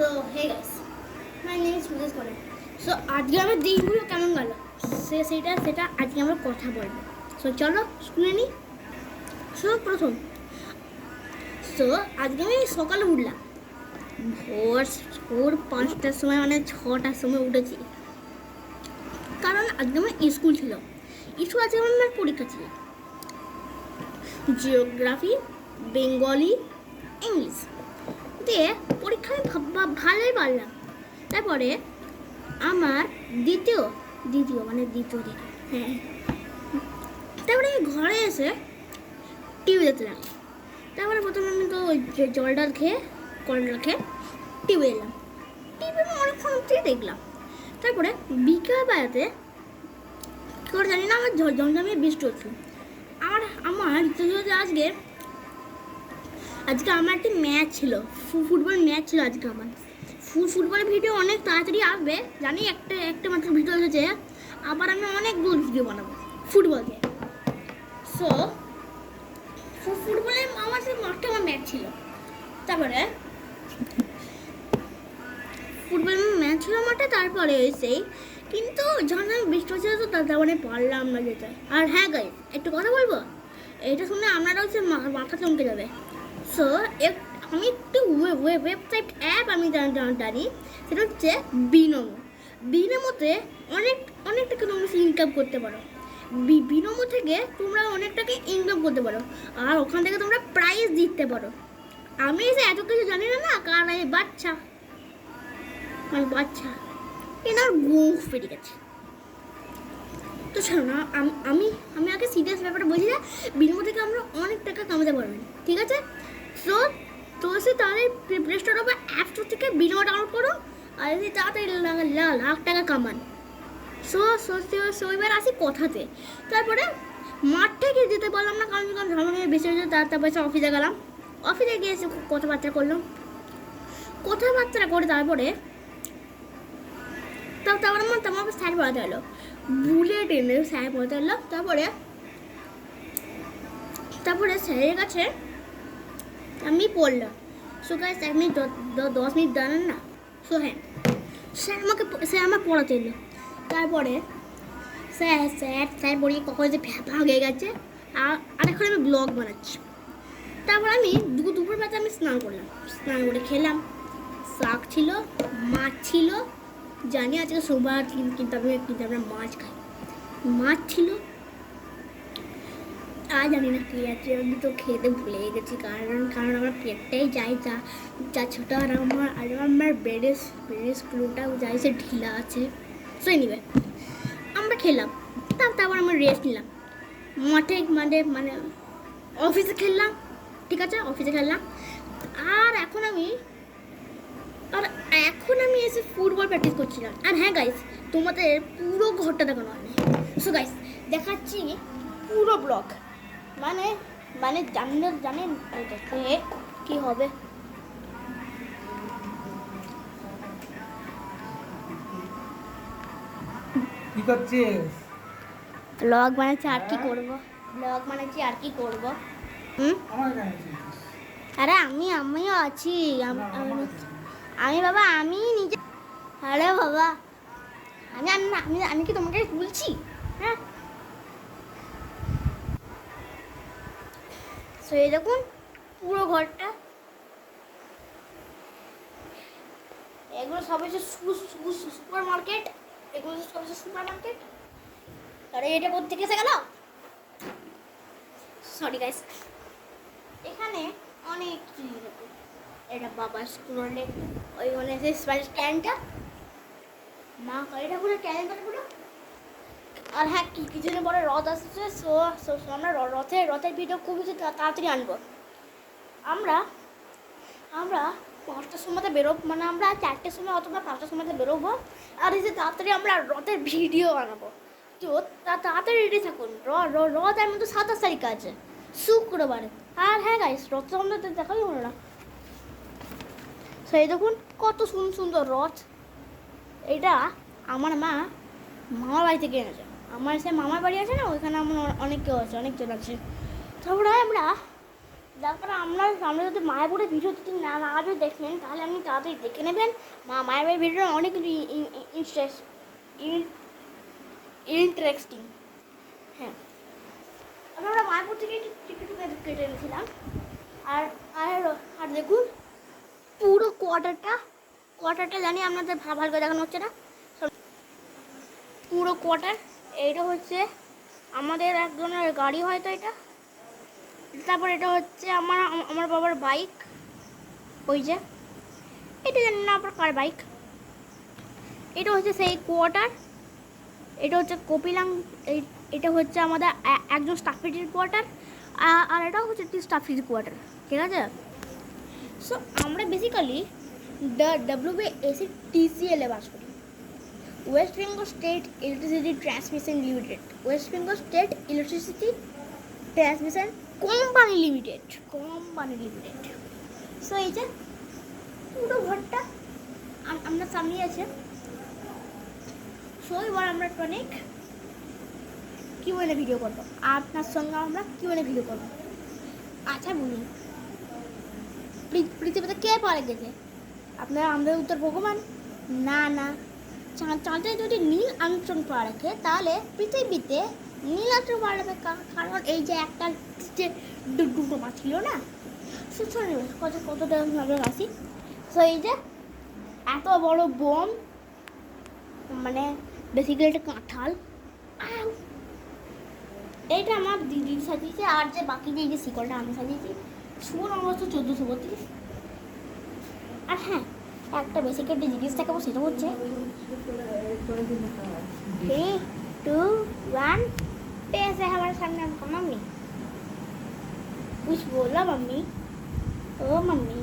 So hey guys my name is Sudesh করে so আজকে আমার দিনগুলো কেমন গেল? সে সেটা সেটা আজকে আমরা কথা বলব। সো চলো শুনে নিই সো প্রথম। সো আজকে আমি সকালে উঠলাম। ভোর ভোর পাঁচটার সময় মানে ছটার সময় উঠেছি। কারণ আজকে আমার স্কুল ছিল। স্কুল আজকে আমার পরীক্ষা ছিল। জিওগ্রাফি বেঙ্গলি ইংলিশ দিয়ে পরীক্ষা আমি ভালোই পারলাম। তারপরে আমার দ্বিতীয় দ্বিতীয় মানে দ্বিতীয় দিন হ্যাঁ। তারপরে ঘরে এসে টিভি দেখতে লাগলাম। তারপরে প্রথমে আমি তো জলটা খেয়ে কলটা খেয়ে টিভি এলাম টিভি অনেকক্ষণ থেকে দেখলাম। তারপরে বিকেল বেলাতে কী করে জানি না, আমার জমজমিয়ে বৃষ্টি হচ্ছিল। আমার আমার আজকে আজকে আমার একটি ম্যাচ ছিল ফুটবল ম্যাচ ছিল আজকে আমার। ফু- ফুটবলের ভিডিও অনেক তাড়াতাড়ি আসবে, জানি একটা একটা মাত্র ভিডিও এসেছে, আবার আমি অনেক অনেকগুলো ভিডিও বানাবো, ফুটবল দিয়ে সো ফুটবলে আমার সেই মাঠটা আমার ম্যাচ ছিল। তারপরে, ফুটবল ম্যাচ ছিল মাঠে তারপরে সেই কিন্তু যখন আমি বৃষ্টি হচ্ছিল তো তার মানে পারলাম না যেতে। আর হ্যাঁ গাই একটু কথা বলব? এটা শুনে আপনারা হচ্ছে মা- মাথা চমকে যাবে। সো আমি একটু ওয়েবসাইট অ্যাপ আমি জান- সেটা হচ্ছে বিনমো বিনমোতে অনেক অনেক টাকা তোমরা ইনকাম করতে পারো। বিনমো থেকে তোমরা অনেক টাকা ইনকাম করতে পারো, আর ওখান থেকে তোমরা প্রাইজ জিততে পারো। আমি এসে এত কিছু জানি না না, কারণ আমি বাচ্চা। মানে বাচ্চা। এনার গোঁফ ফেটে গেছে। তো ছাড়ো না আমি আমি আগে সিরিয়াস ব্যাপারটা বলছি যে বিনমো থেকে আমরা অনেক টাকা কামাতে পারবেন, ঠিক আছে? সো তো সে তাহলে প্লে স্টোর বা অ্যাপ স্টোর থেকে বিনমো ডাউনলোড করো, আর যদি তাড়াতাড়ি লাখ টাকা কামান। সো সো সো- এবার আসি কথাতে। তারপরে, মাঠ থেকে যেতে পারলাম না, কারণ কারণ ঝামেলা নিয়ে বেঁচে বেঁচে তার, তারপরে অফিসে গেলাম। অফিসে গিয়ে এসে কথাবার্তা করলাম কথাবার্তা করে তারপরে, তাও তারপরে আমার তোমার স্যার পড়াতে হলো বুলেট এনে স্যার পড়াতে হলো তারপরে তারপরে স্যারের কাছে আমি পড়লাম। সো গাইস এক মিনিট দশ মিনিট দাঁড়ান না। সো হ্যাঁ স্যার আমাকে স্যার আমার পড়াতে এলো তারপরে স্যার স্যার স্যার পড়িয়ে কখন যে ফ্যাপা হয়ে গেছে। আর আর এখন আমি ব্লগ বানাচ্ছি। তারপর আমি দুপুর বেলা আমি স্নান করলাম। স্নান করে খেলাম। শাক ছিল, মাছ ছিল। জানি আজকে সোমবার কিন্তু আমি কিন্তু আমরা মাছ খাই। মাছ ছিল আর জানি না কি আমি তো খেতে ভুলে গেছি, কারণ কারণ আমার পেটটাই যাই যা যা ছোটো আর আমার আর আমার ব্রেডের ব্রেডের স্ক্রুটাও যাই সে ঢিলা আছে। সো নিবে আমরা খেলাম, তার তারপর আমরা রেস্ট নিলাম। মাঠে মানে মানে অফিসে খেললাম, ঠিক আছে অফিসে খেললাম। আর এখন আমি, আর এখন আমি এসে ফুটবল প্র্যাকটিস করছিলাম। আর হ্যাঁ গাইস তোমাদের পুরো ঘরটা দেখানো হয়নি। সো গাইস দেখাচ্ছি পুরো ব্লগ মানে মানে জানেন জানেন কি হবে। কি করছিস? ব্লগ বানাচ্ছি আর কি করব? ব্লগ বানাচ্ছি আর কি করব? হুম। আরে আমি আমিও আছি। আমি- আমি বাবা আমি নিজে আরে বাবা। আমি আমি আমি আমি কি তোমাকে বলছি? তো এই দেখুন, পুরো ঘরটা। এগুলো সব হচ্ছে সুপার মার্কেট এগুলো সব হচ্ছে সুপার মার্কেট আরে, এটা কোথেকে এসে গেল? সরি গাইস এখানে অনেক জিনিস আছে। এটা বাবার স্কুলে ওই মানে যে ক্যানটা মা, এটা ক্যালেন্ডার পুরো আর হ্যাঁ কিছুদিন পরে রথ আসছে? সো সো আমরা র- রথের ভিডিও খুব বেশি তা- তাড়াতাড়ি আনব। আমরা আমরা পাঁচটার সময়তে বেরোব মানে আমরা চারটের সময় অথবা পাঁচটার সময়তে বেরোবো। আর এই যে তাড়াতাড়ি আমরা রথের ভিডিও বানাবো। তো তাড়াতাড়ি রেডি থাকুন। রথ এমন তো সাতাশ তারিখ আছে। শুক্রবারে। আর হ্যাঁ গাইস রথ আমরা দেখাই হলো না। সেই দেখুন কত সুন্দর সুন্দর রথ। এটা আমার মা মামার বাড়ি থেকে এনেছে। আমার সে মামার বাড়ি আছে না, ওইখানে আমার অনেক কেউ আছে, অনেক জন আছে। তারপরে আমরা তারপরে আমরা আমরা যদি মায়াপুরের ভিডিও যদি না না আগে দেখেন তাহলে আপনি তাড়াতাড়ি দেখে নেবেন। মা মায়াপুরের ভিডিও অনেক কিছু ইন্টারেস্ট ইন্টারেস্টিং হ্যাঁ। আমরা মায়াপুর থেকে টিকিট কেটে এনেছিলাম। আর আর আর দেখুন, পুরো কোয়ার্টারটা কোয়ার্টারটা জানি আপনাদের ভালো করে দেখানো হচ্ছে না। পুরো কোয়ার্টার এইটা হচ্ছে আমাদের একজনের গাড়ি হয়তো এটা। তারপর এটা হচ্ছে আমার আমার বাবার বাইক। ওই যে, এটা জানি না আবার কার বাইক। এটা হচ্ছে সেই কোয়ার্টার এটা হচ্ছে কপিলাং এটা হচ্ছে আমাদের একজন স্টাফিটির কোয়ার্টার আর এটা হচ্ছে একটি স্টাফিটির কোয়ার্টার ঠিক আছে? সো আমরা বেসিক্যালি ডাব্লিউবি এসি টিসিএলে বাস করি। West Bengal State Electricity Transmission Limited West Bengal State Electricity Transmission Company Limited Company Limited so এই যে পুরো ঘরটা আপনার সামনেই আছে। সো এবার আমরা অনেক বলে ভিডিও করব। আপনার সঙ্গে আমরা কি বলে ভিডিও করব। আচ্ছা বলুন। পৃথিবীতে কে পড়ে গেছে? আপনার আমাদের উত্তর ভগবান? না না। চাঁদ যদি নীল আঞ্চল পড়া রাখে তাহলে পৃথিবীতে নীল আঞ্চল পড়া রাখবে কারণ এই যে একটা যে দুটো মাছ ছিল না? সে শোনে কত কতটা আমরা আসি সো এই যে এত বড় বোম মানে বেসিক্যালি এটা কাঁঠাল! এইটা আমার দিদি সাজিয়েছে, আর যে বাকি যে এই যে শিকলটা আমি সাজিয়েছি সুর অবশ্য চোদ্দোশো বত্রিশ। আর হ্যাঁ একটা বেসিক্যালি জিনিস দেখাবো সেটা হচ্ছে थ्री टू वन पैसे हमारे सामने हमको मम्मी कुछ बोला मम्मी ओ मम्मी